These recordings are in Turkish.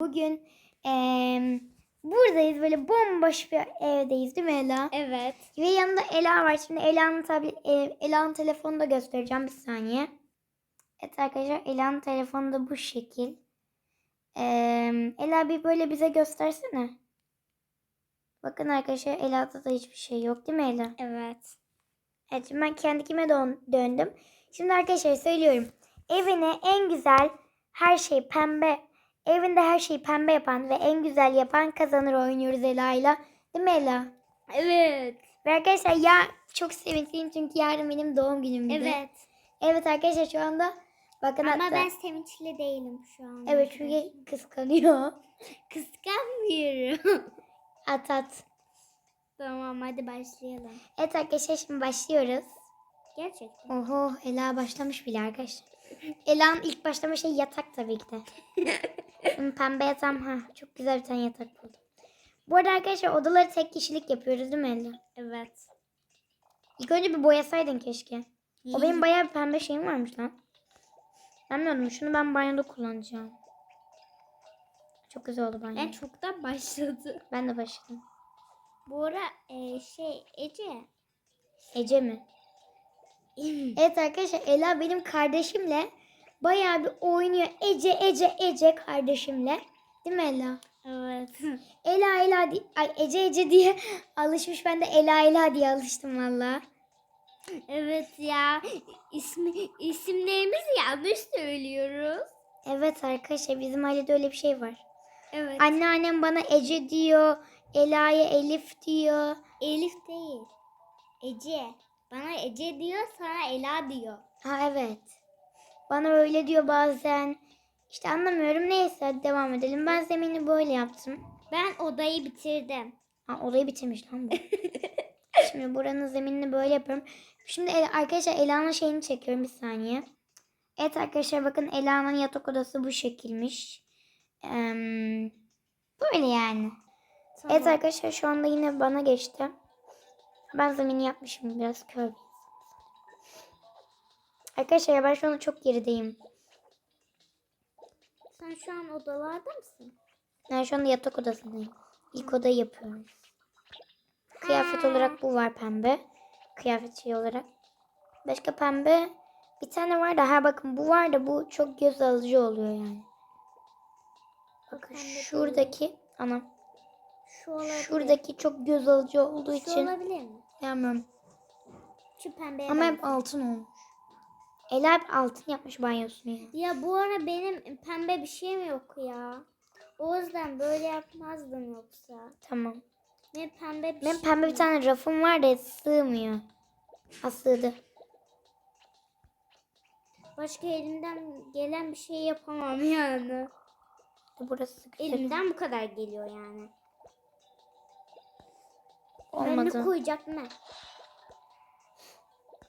Bugün eee, buradayız böyle bomboş bir evdeyiz değil mi Ela? Evet. Ve yanında Ela var. Şimdi Ela'nın tabi e, Ela'nın telefonunu da göstereceğim bir saniye. Evet arkadaşlar Ela'nın telefonu da bu şekil. Eee, Ela bir böyle bize göstersene. Bakın arkadaşlar Ela'da da hiçbir şey yok değil mi Ela? Evet. Evet şimdi ben kendi kime dön- döndüm. Şimdi arkadaşlar söylüyorum. Evine en güzel her şey pembe. Evinde her şeyi pembe yapan ve en güzel yapan kazanır oynuyoruz Ela'yla. Değil mi Ela? Evet. Ve arkadaşlar ya çok sevinçliyim çünkü yarın benim doğum günümdü. Evet. Evet arkadaşlar şu anda bakın Ama hatta. ben sevinçli değilim şu an. Evet çünkü kıskanıyor. Kıskanmıyorum. At at. tamam hadi başlayalım. Evet arkadaşlar şimdi başlıyoruz. Gerçekten. Oho Ela başlamış bile arkadaşlar. Ela'nın ilk başlama şey yatak tabii ki de. Pembe yatağım. Ha, çok güzel bir tane yatak buldum. Bu arada arkadaşlar odaları tek kişilik yapıyoruz değil mi Ela? Evet. İlk önce bir boyasaydın keşke. O benim bayağı bir pembe şeyim varmış lan. Bilmiyordum. Şunu ben banyoda kullanacağım. Çok güzel oldu banyo. Ben çoktan başladı. Ben de başladım. Bu ara e, şey Ece. Ece mi? Evet arkadaşlar Ela benim kardeşimle bayağı bir oynuyor. Ece Ece Ece kardeşimle. Değil mi Ela? evet. Ela Ela di- ay Ece Ece diye alışmış. Ben de Ela Ela diye alıştım valla. evet ya. İsmi, isimlerimizi yanlış söylüyoruz. Evet arkadaşlar bizim ailede öyle bir şey var. Evet. Anneannem bana Ece diyor. Ela'ya Elif diyor. Elif değil. Ece. Bana Ece diyor sana Ela diyor. Ha evet. Bana öyle diyor bazen. İşte anlamıyorum. Neyse hadi devam edelim. Ben zemini böyle yaptım. Ben odayı bitirdim. Ha orayı bitirmiş lan bu. Şimdi buranın zeminini böyle yapıyorum. Şimdi El- arkadaşlar Ela'nın şeyini çekiyorum bir saniye. Evet arkadaşlar bakın Ela'nın yatak odası bu şekilmiş. Eee, böyle yani. Tamam. Evet arkadaşlar şu anda yine bana geçti. Ben zemini yapmışım biraz kör. Arkadaşlar ben şu anda çok gerideyim. Sen şu an odalarda mısın? Ben şu anda yatak odasındayım. İlk odayı yapıyorum. Kıyafet olarak bu var pembe. Kıyafet şey olarak. Başka pembe bir tane var da ha bakın bu var da bu çok göz alıcı oluyor yani. Bakın pembe şuradaki anam Şu olabilir. şuradaki çok göz alıcı olduğu Şu için olabilir mi? yapmıyorum. Şu pembeye Ama hep altın olmuş. Ela hep altın yapmış banyosunu ya. Bu ara benim pembe bir şeyim yok ya. O yüzden böyle yapmazdım yoksa. Tamam. Ne pembe bir Benim şey pembe bir yok. tane rafım var da sığmıyor. Ha sığdı. Başka elimden gelen bir şey yapamam yani. Burası güzel. Elimden bu kadar geliyor yani. Ben ne Olmadı. koyacaktım ben?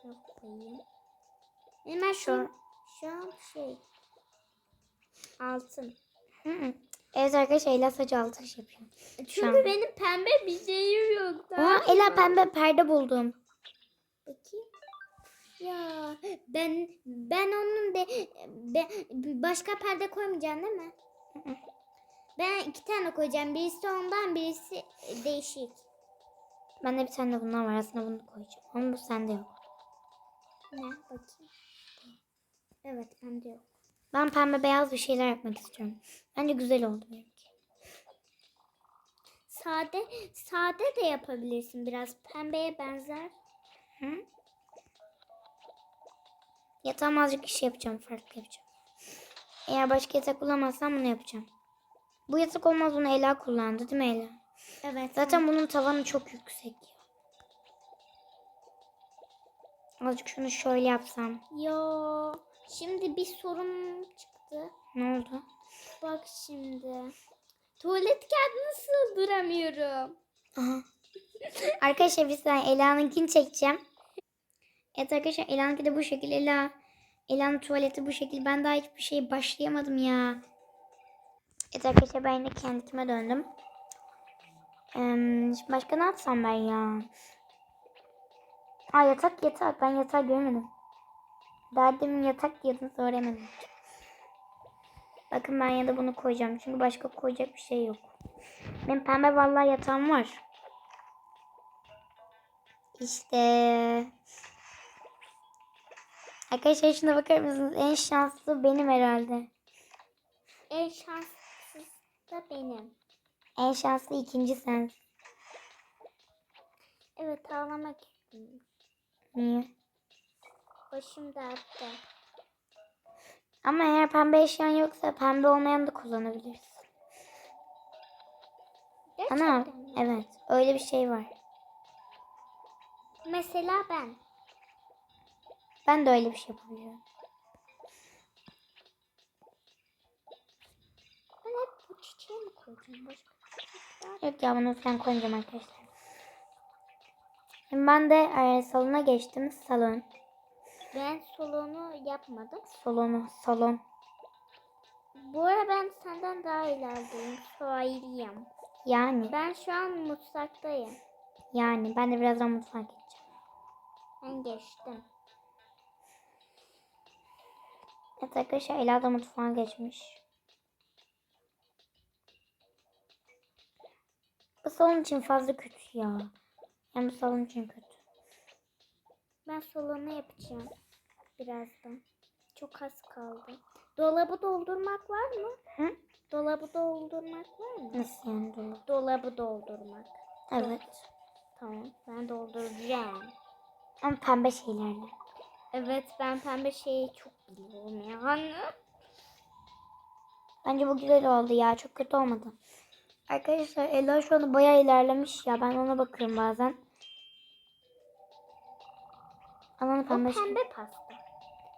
Yok koyayım. Hemen şu, şu an şey. Altın. Hı hı. Evet arkadaşlar Ela saç altı iş yapıyor. Çünkü an. benim pembe bir şeyim yok. Aa Ela pembe perde buldum. Bakayım. Ya ben ben onun de ben, başka perde koymayacaksın değil mi? hı. Ben iki tane koyacağım. Birisi ondan birisi değişik. Bende bir tane de bundan var. Aslında bunu koyacağım. Ama bu sende yok. Ne? Bakayım. Evet bende yok. Ben pembe beyaz bir şeyler yapmak istiyorum. Bence güzel oldu benimki. Sade sade de yapabilirsin biraz. Pembeye benzer. Hı? Yatağım azıcık iş yapacağım. Farklı yapacağım. Eğer başka yatak bulamazsam bunu yapacağım. Bu yatak olmaz bunu Ela kullandı değil mi Ela? Evet. Zaten bunun tavanı çok yüksek. Azıcık şunu şöyle yapsam. Yo. Şimdi bir sorun çıktı. Ne oldu? Bak şimdi. Tuvalet kağıdını sığdıramıyorum. Aha. arkadaşlar bir saniye Ela'nınkini çekeceğim. Evet arkadaşlar Ela'nınki de bu şekil. Ela Ela'nın tuvaleti bu şekil. Ben daha hiçbir şey başlayamadım ya. Evet arkadaşlar ben yine kendime döndüm. Ee, şimdi başka ne yapsam ben ya? Aa yatak yatak. Ben yatağı görmedim. Daha demin yatak diyordun söylemedim. Bakın ben ya da bunu koyacağım. Çünkü başka koyacak bir şey yok. Benim pembe vallahi yatağım var. İşte. Arkadaşlar şuna bakar mısınız? En şanslı benim herhalde. En şanssız da benim. En şanslı ikinci sen. Evet ağlamak istiyorum. Niye? Başım dertte. Ama eğer pembe eşyan yoksa pembe olmayan da kullanabiliriz. Ana Gerçekten mi? evet öyle bir şey var. Mesela ben. Ben de öyle bir şey yapabiliyorum. Ben hep bu çiçeği mi koyacağım? Başka. Yok ya bunu falan koyacağım arkadaşlar. Şimdi ben de e, salona geçtim. Salon. Ben solonu yapmadım. Salonu. Salon. Bu ara ben senden daha ilerideyim. Suayiliyim. Yani. Ben şu an mutfaktayım. Yani. Ben de birazdan mutfağa geçeceğim. Ben geçtim. Evet arkadaşlar Ela da mutfağa geçmiş. Bu salon için fazla kötü ya. Yani bu salon için kötü. Ben solonu yapacağım. Birazdan. Çok az kaldı. Dolabı doldurmak var mı? Hı? Dolabı doldurmak var mı? Nasıl yani dolu? Dolabı doldurmak. Evet. Tamam. Ben dolduracağım. Ama pembe şeylerle. Evet ben pembe şeyi çok biliyorum yani. Bence bu güzel oldu ya. Çok kötü olmadı. Arkadaşlar Ela şu anda bayağı ilerlemiş ya. Ben ona bakıyorum bazen. Alanı pembe pembe pasta.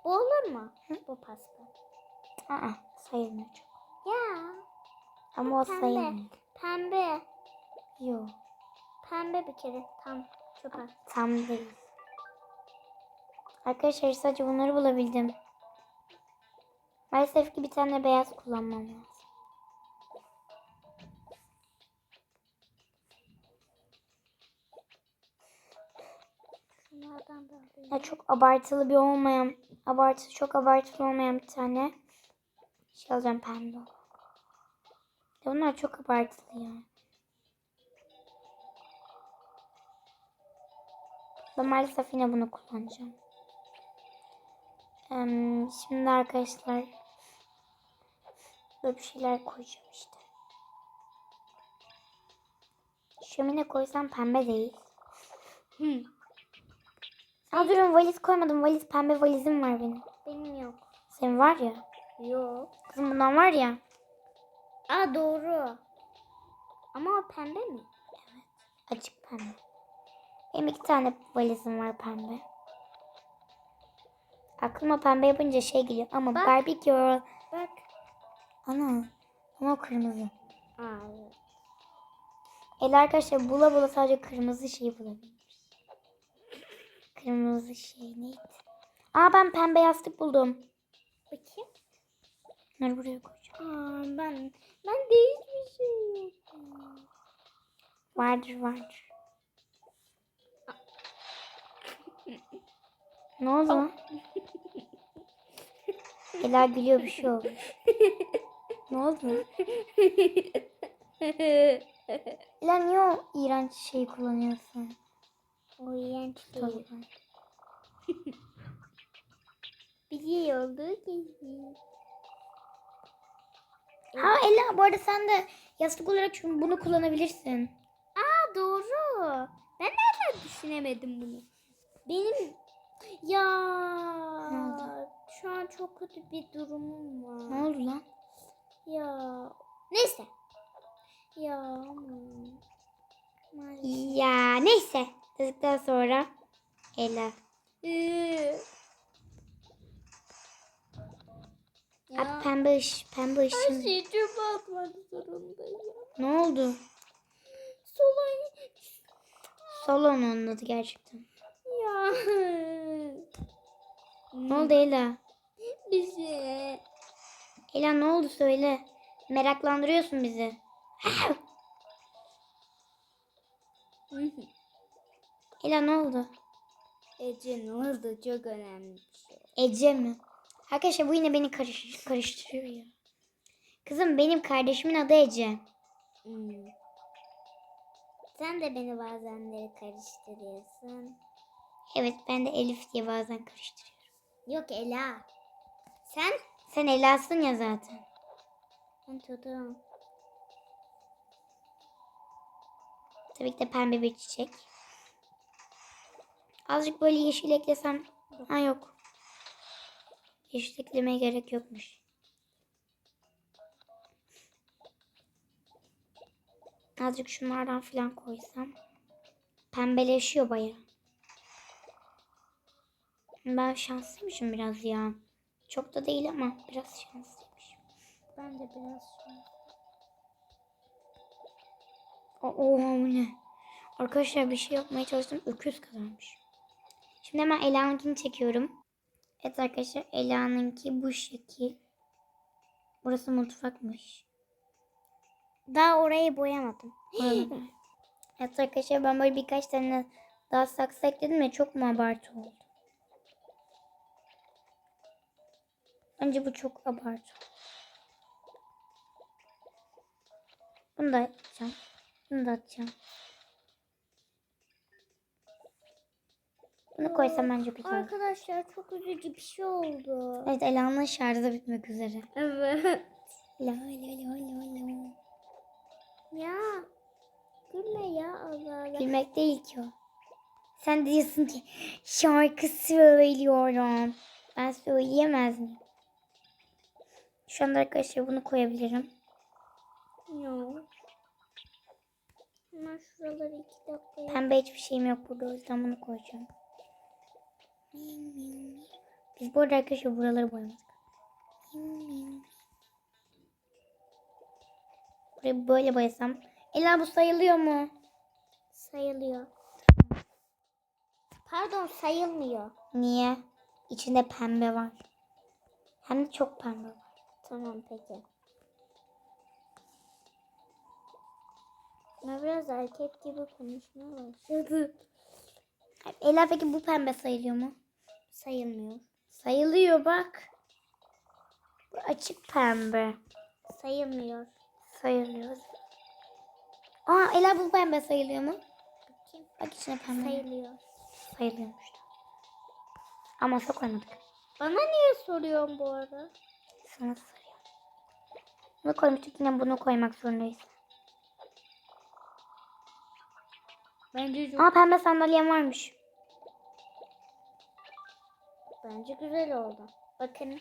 Bu olur mu? Bu pasta. Aa, sayılmıyor çok. Ya. Ama o Pembe. sayılmıyor. Pembe. Yok. Pembe bir kere. Tam. Çöpe. Tam değil. Arkadaşlar sadece bunları bulabildim. Maalesef ki bir tane beyaz kullanmam lazım. Şunlardan da alayım. Ya çok abartılı bir olmayan, abartı çok abartılı olmayan bir tane şey alacağım pembe. Ya bunlar çok abartılı ya. Ben maalesef yine bunu kullanacağım. Em, şimdi arkadaşlar böyle bir şeyler koyacağım işte. Şömine koysam pembe değil. Hı. Aa durun valiz koymadım. Valiz pembe valizim var benim. Benim yok. Senin var ya. Yok. Kızım bundan var ya. Aa doğru. Ama o pembe mi? Açık pembe. Benim iki tane valizim var pembe. Aklıma pembe yapınca şey geliyor ama Bak. Barbie Girl. Bak. Ana. Ama o kırmızı. Aa evet. El arkadaşlar bula bula sadece kırmızı şeyi bulabilmiş. Kırmızı şey neydi? Aa ben pembe yastık buldum. Bakayım. Bunları buraya koyacağım. Aa ben ben de hiçbir şey yok. Vardır vardır. Ne oldu? Ela gülüyor bir şey olmuş. ne oldu? Ela niye o iğrenç şeyi kullanıyorsun? O iğrenç değil. Tabii. Biliyordu ki. Ha Ela bu arada sen de yastık olarak şunu- bunu kullanabilirsin. Aa doğru. Ben nereden düşünemedim bunu? Benim ya şu an çok kötü bir durumum var. Ne oldu lan? Ya neyse. Ya. Ya neyse. Dedikten sonra Ela. Ee, Abi ya pembe ış, pembe her ışın. şeyi çöpe atmak zorundayım. Ne oldu? Solay Salon onun adı gerçekten. ya. Ne oldu Ela? Bir şey. Ela ne oldu söyle. Meraklandırıyorsun bizi. Ela ne oldu? Ece ne oldu? Çok önemli bir şey. Ece mi? Arkadaşlar bu yine beni karış karıştırıyor ya. Kızım benim kardeşimin adı Ece. Hmm. Sen de beni bazenleri karıştırıyorsun. Evet ben de Elif diye bazen karıştırıyorum. Yok Ela. Sen? Sen Ela'sın ya zaten. Ben tutum. Tabii ki de pembe bir çiçek. Azıcık böyle yeşil eklesem. Ha yok. Yeşil eklemeye gerek yokmuş. Azıcık şunlardan falan koysam. Pembeleşiyor baya. Ben şanslıymışım biraz ya. Çok da değil ama biraz şanslıymışım. Ben de biraz. O- Oha bu ne? Arkadaşlar bir şey yapmaya çalıştım. Öküz kazanmış. Şimdi hemen Ela'nınkini çekiyorum. Evet arkadaşlar Ela'nınki bu şekil. Burası mutfakmış. Daha orayı boyamadım. Evet arkadaşlar ben böyle birkaç tane daha saksı ekledim ya çok mu abartı oldu? Bence bu çok abartı. Bunu da atacağım. Bunu da atacağım. Bunu koysam bence güzel. olur. Arkadaşlar çok üzücü bir şey oldu. Evet Ela'nın şarjı bitmek üzere. Evet. La la la la la. Ya. Gülme ya Allah Allah. Gülmek değil ki o. Sen diyorsun ki şarkı söylüyorum. Ben söyleyemez miyim? Şu anda arkadaşlar bunu koyabilirim. Ya. Hemen şuraları iki dakika. Pembe hiçbir şeyim yok burada o yüzden bunu koyacağım. Biz bu arada arkadaşlar buraları boyamadık. Burayı böyle boyasam. Ela bu sayılıyor mu? Sayılıyor. Pardon sayılmıyor. Niye? İçinde pembe var. Hem de çok pembe var. Tamam peki. Ben biraz erkek gibi konuşmaya başladı. Ela peki bu pembe sayılıyor mu? Sayılmıyor. Sayılıyor bak. Bu açık pembe. Sayılmıyor. Sayılıyor. Aa Ela bu pembe sayılıyor mu? Bakayım. Bak içine pembe. Sayılıyor. Sayılıyormuş. Ama çok koymadık. Bana niye soruyorsun bu arada? Sana soruyorum. Bunu koymuştuk yine bunu koymak zorundayız. Bence çok, Aa pembe sandalyem varmış. Bence güzel oldu. Bakın.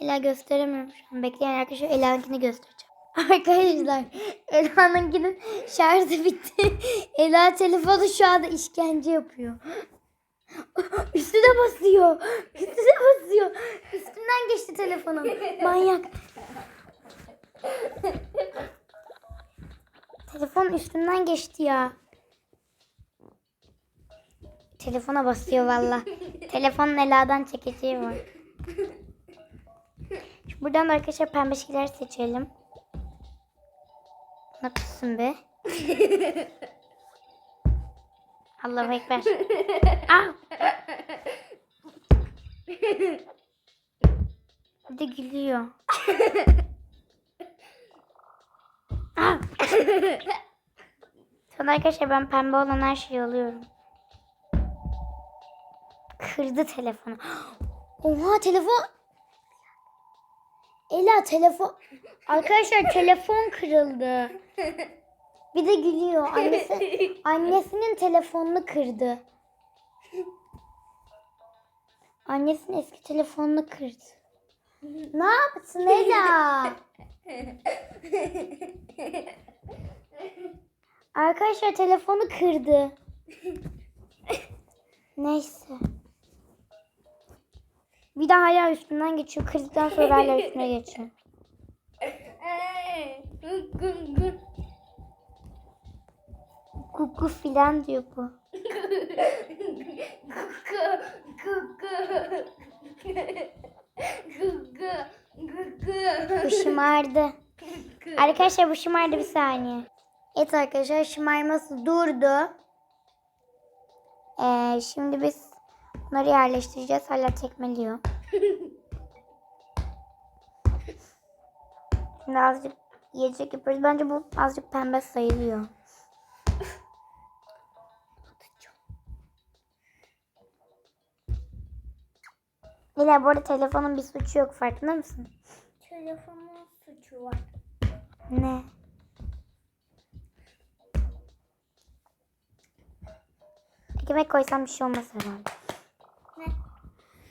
Ela gösteremiyorum şu an. Bekleyen arkadaşlar Ela'nınkini göstereceğim. Arkadaşlar Ela'nınkinin şarjı bitti. Ela telefonu şu anda işkence yapıyor. Üstüne basıyor. Üstüne basıyor. Üstünden geçti telefonun. Manyak. Telefon üstünden geçti ya. Telefona basıyor valla. Telefonun Ela'dan çekeceği var. Şimdi buradan da arkadaşlar pembe şeyler seçelim. Buna kızsın be. Allahu Ekber. Ah! Bir de gülüyor. Ah! Sonra arkadaşlar ben pembe olan her şeyi alıyorum. Kırdı telefonu. Oha telefon. Ela telefon. Arkadaşlar telefon kırıldı. Bir de gülüyor. Annesi, annesinin telefonunu kırdı. Annesinin eski telefonunu kırdı. Ne yaptın Ela? Arkadaşlar telefonu kırdı. Neyse. Bir de hala üstünden geçiyor. Kırdıktan sonra hala üstüne geçiyor. Kuku filan diyor bu. Bu şımardı. Arkadaşlar bu şımardı bir saniye. Evet arkadaşlar şımarması durdu. Ee, şimdi biz bunları yerleştireceğiz. Hala tekmeliyor. Şimdi azıcık yiyecek yapıyoruz. Bence bu azıcık pembe sayılıyor. Ela bu arada telefonun bir suçu yok farkında mısın? Telefonun suçu var. Ne? Ekmek koysam bir şey olmaz herhalde.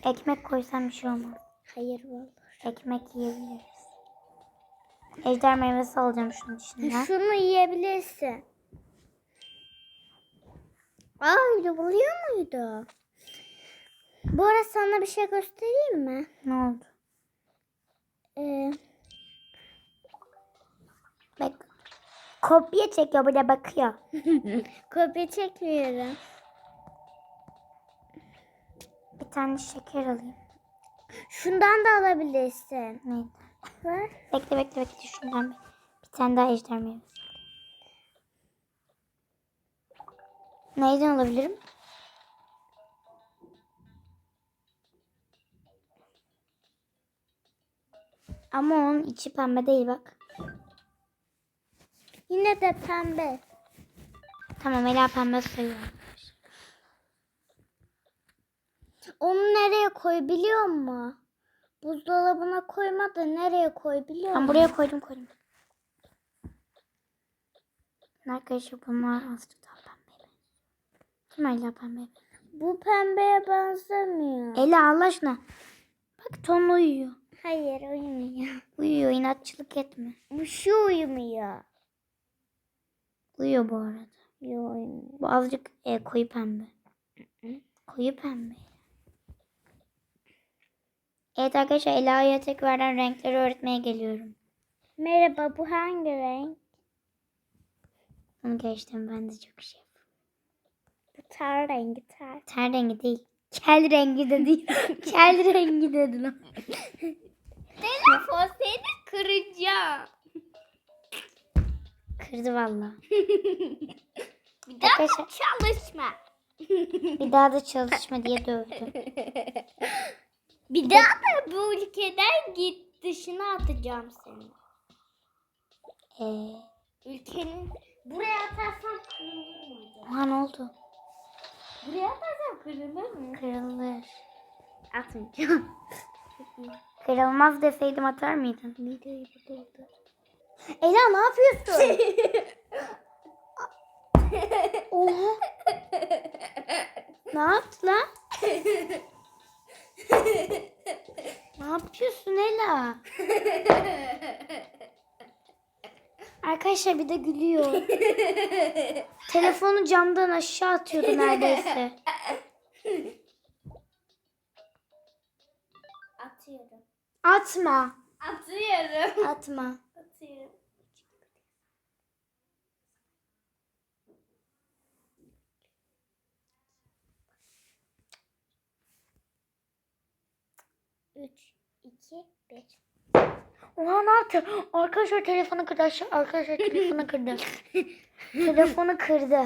Ekmek koysam bir şey olmaz. Hayır vallahi. Ekmek yiyebiliriz. Ejder meyvesi alacağım şunun içinden. Şunu yiyebilirsin. Aa buluyor muydu? Bu arada sana bir şey göstereyim mi? Ne oldu? Ee, Bak. Kopya çekiyor burada bakıyor. kopya çekmiyorum. Bir tane şeker alayım. Şundan da alabilirsin. Neydi? Ver. Bekle bekle bekle şundan bir, bir tane daha ejder meyvesi. Neyden alabilirim? Ama onun içi pembe değil bak. Yine de pembe. Tamam Ela pembe sayıyor. Onu nereye koy biliyor musun? Buzdolabına koyma da nereye koy biliyor Ben musun? buraya koydum koydum. Arkadaşlar bunlar azıcık daha pembe. Kim Ela pembe? Bu pembeye benzemiyor. Ela Allah aşkına. Bak ton uyuyor. Hayır uyumuyor. Uyuyor inatçılık etme. Bu şu uyumuyor. Uyuyor bu arada. Yok uyumuyor. Bu azıcık e, koyu pembe. Koyu pembe. Evet arkadaşlar Ela'ya tekrardan renkleri öğretmeye geliyorum. Merhaba bu hangi renk? Onu geçtim ben de çok şey. Bu tar rengi tar. Ter rengi değil. Kel rengi de değil. Kel rengi dedi lan. Telefon seni kıracağım. Kırdı valla. Bir daha Arkadaşlar çalışma. bir daha da çalışma diye dövdüm. Bir daha da bu ülkeden git dışına atacağım seni. Ee, Ülkenin buraya atarsan kırılır mı oha ne oldu? Buraya atarsam kırılır mı? Kırılır. Atmayacağım. Kırılmaz deseydim atar mıydın? Videoyu durdur. Ela ne yapıyorsun? Oha. ne yaptı lan? ne yapıyorsun Ela? Arkadaşlar bir de gülüyor. Telefonu camdan aşağı atıyordu neredeyse. Atıyorum. Atma. Atıyorum. Atma. Atıyorum. Üç, iki, bir. Oha ne yaptı? Arkadaşlar telefonu kırdı. Arkadaşlar telefonu kırdı. telefonu kırdı.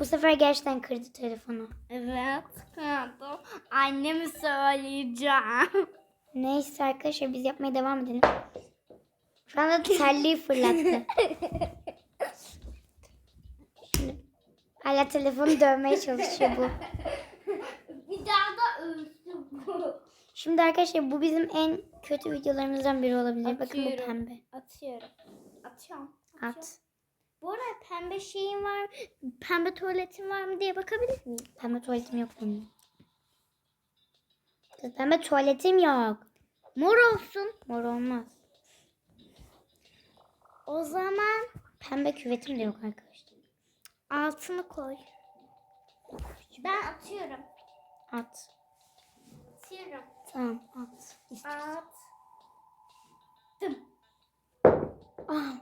Bu sefer gerçekten kırdı telefonu. Evet, kırdım. Annemi söyleyeceğim. Neyse arkadaşlar biz yapmaya devam edelim. Şu anda terliği fırlattı. Şimdi hala telefonu dövmeye çalışıyor bu. Bir daha da ölsün bu. Şimdi arkadaşlar bu bizim en kötü videolarımızdan biri olabilir. Bakın bu Atıyorum. pembe. Atıyorum. Atıyorum. At. Bu arada pembe şeyin var mı? Pembe tuvaletin var mı diye bakabilir miyim? Pembe tuvaletim yok benim. Pembe tuvaletim yok. Mor olsun. Mor olmaz. O zaman Pembe küvetim de yok arkadaşlar. altını koy. Ben atıyorum. At. Atıyorum. Tamam at. At. Ah.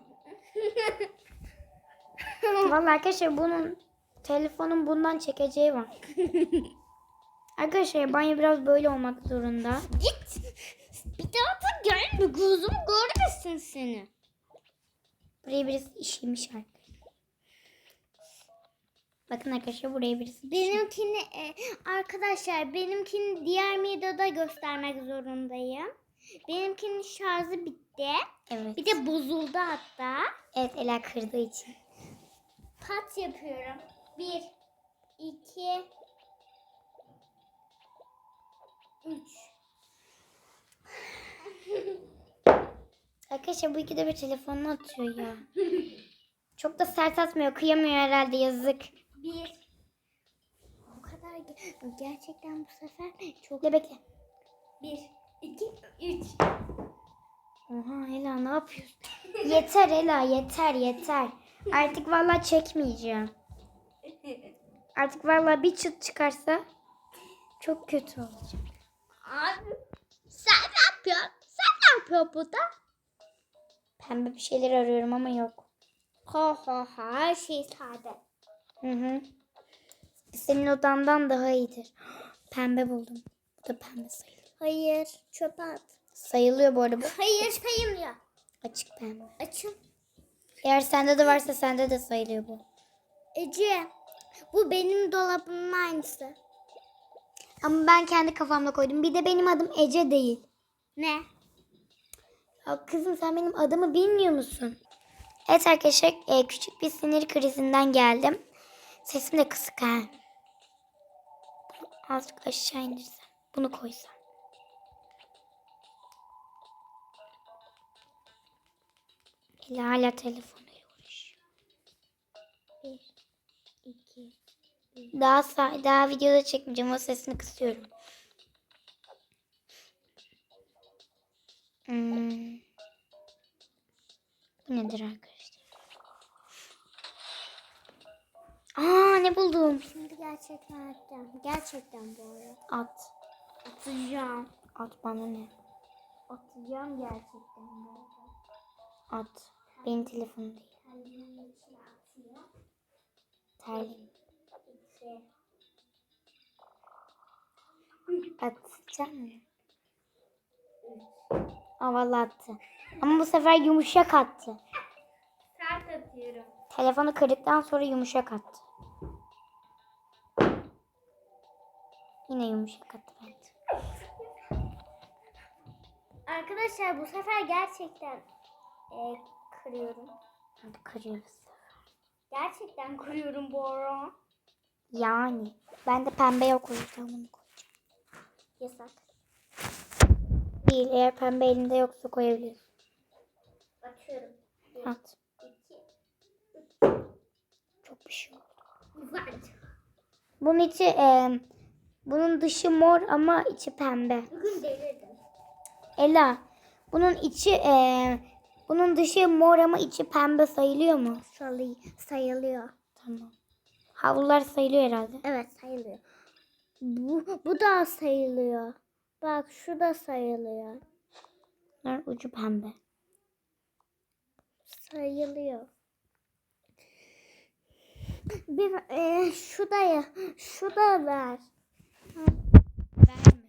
Vallahi arkadaşlar bunun telefonun bundan çekeceği var. arkadaşlar banyo biraz böyle olmak zorunda. Git. Bir daha da gelme. Gözüm görmesin seni. Buraya birisi işemiş arkadaşlar. Bakın arkadaşlar buraya birisi Benimkini e, arkadaşlar benimkini diğer videoda göstermek zorundayım. Benimkinin şarjı bitti. Evet. Bir de bozuldu hatta. Evet Ela kırdığı için. Pat yapıyorum. Bir, iki, üç. Arkadaşlar bu ikide bir telefonunu atıyor ya. Çok da sert atmıyor. Kıyamıyor herhalde yazık. Bir. Bu kadar ge- gerçekten bu sefer çok. Bekle bekle. Bir, iki, üç. Oha Ela ne yapıyorsun? yeter Ela yeter yeter. Artık vallahi çekmeyeceğim. Artık vallahi bir çıt çıkarsa çok kötü olacak. Abi sen ne yapıyorsun? Sen ne yapıyorsun burada? Pembe bir şeyler arıyorum ama yok. Ha ha ha her şey sade. Hı hı. Senin odandan daha iyidir. Pembe buldum. Bu da pembe sayılıyor. Hayır çöpe at. Sayılıyor bu arada bu. Hayır sayılmıyor. Açık pembe. Açın. Eğer sende de varsa sende de sayılıyor bu. Ece bu benim dolabımın aynısı. Ama ben kendi kafamla koydum. Bir de benim adım Ece değil. Ne? Ya kızım sen benim adımı bilmiyor musun? Evet arkadaşlar e, küçük bir sinir krizinden geldim. Sesim de kısık ha. Bunu azıcık aşağı indirsem. Bunu koysam. Ela hala telefonuyla uğraşıyor. Bir, iki. Daha, sa- daha videoda çekmeyeceğim. O sesini kısıyorum. Gerçekten atacağım. Gerçekten bu arada. At. Atacağım. At bana ne? Atacağım gerçekten bu arada. At. Benim telefonum değil. İçine atıyor. İki. Atacağım mı? Vallahi attı. Ama bu sefer yumuşak attı. Sert atıyorum. Telefonu kırdıktan sonra yumuşak attı. Yine yumuşak attı bence. Arkadaşlar bu sefer gerçekten e, kırıyorum. Hadi kırıyoruz. Gerçekten kırıyorum bu ara. Yani. Ben de pembe yok o yüzden bunu koyacağım. Yasak. Değil eğer pembe elinde yoksa koyabiliyorsun. Atıyorum. Bir, At. iki, Çok bir şey oldu. güzel. Bunun içi e, bunun dışı mor ama içi pembe. Bugün delirdim. Ela bunun içi e, bunun dışı mor ama içi pembe sayılıyor mu? Sayı, sayılıyor. Tamam. Havlular sayılıyor herhalde. Evet sayılıyor. Bu, bu da sayılıyor. Bak şu da sayılıyor. Bunlar ucu pembe. Sayılıyor. Bir e, şu da ya, şu da ver. Verme.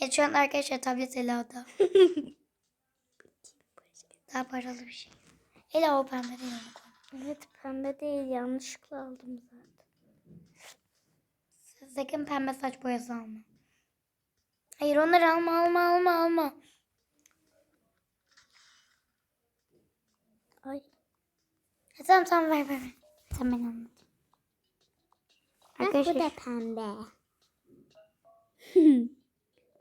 Evet şu an arkadaşlar tablet Ela'da. Daha paralı bir şey. Ela o pembe değil onu koy. Evet pembe değil yanlışlıkla aldım zaten. Sakın pembe saç boyası alma. Hayır onları alma alma alma alma. Ay. Ha, tamam tamam ver ver. ver. Tamam ben anladım. Bak bu da pembe.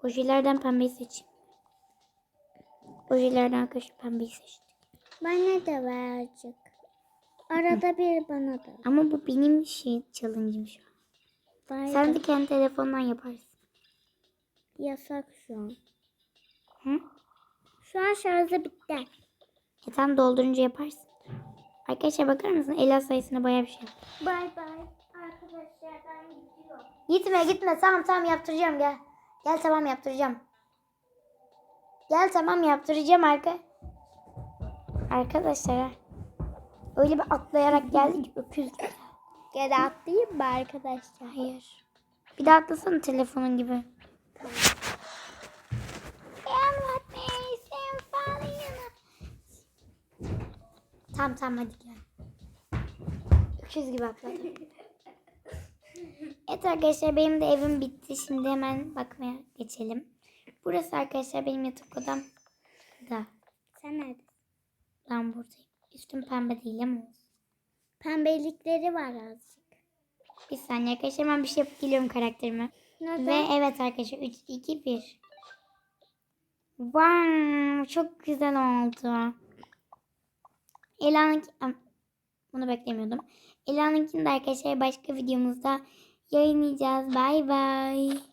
ojelerden pembeyi seçeyim. Ojelerden arkadaşlar pembeyi seçtim. Bana da ver azıcık. Arada bir bana da. Ama bu benim şey challenge'ım şu an. Bana Sen de kendi telefondan yaparsın. Yasak şu an. Hı? Şu an şarjı bitti. E tam doldurunca yaparsın. Arkadaşlar bakar mısın? Ela sayısına bayağı bir şey. yaptı. Bay bay. Arkadaşlar ben gidiyorum. Gitme gitme tamam tamam yaptıracağım gel. Gel tamam yaptıracağım. Gel tamam yaptıracağım arka. Arkadaşlar. Öyle bir atlayarak geldi ki öküz. Gel atlayayım mı arkadaşlar? Hayır. Bir de atlasana telefonun gibi. Tamam tamam hadi gel. Öküz gibi atladım. Evet arkadaşlar benim de evim bitti. Şimdi hemen bakmaya geçelim. Burası arkadaşlar benim yatak odam. Da. Sen nerede? Ben buradayım. Üstüm pembe değil ama olsun. Pembelikleri var azıcık. Bir saniye arkadaşlar hemen bir şey yapıp geliyorum karakterime. Neden? Ve evet arkadaşlar 3, 2, 1. Wow, çok güzel oldu. Ela'nınki... Am, Bunu beklemiyordum. Ela'nınkini de arkadaşlar başka videomuzda yayınlayacağız. Bay bay.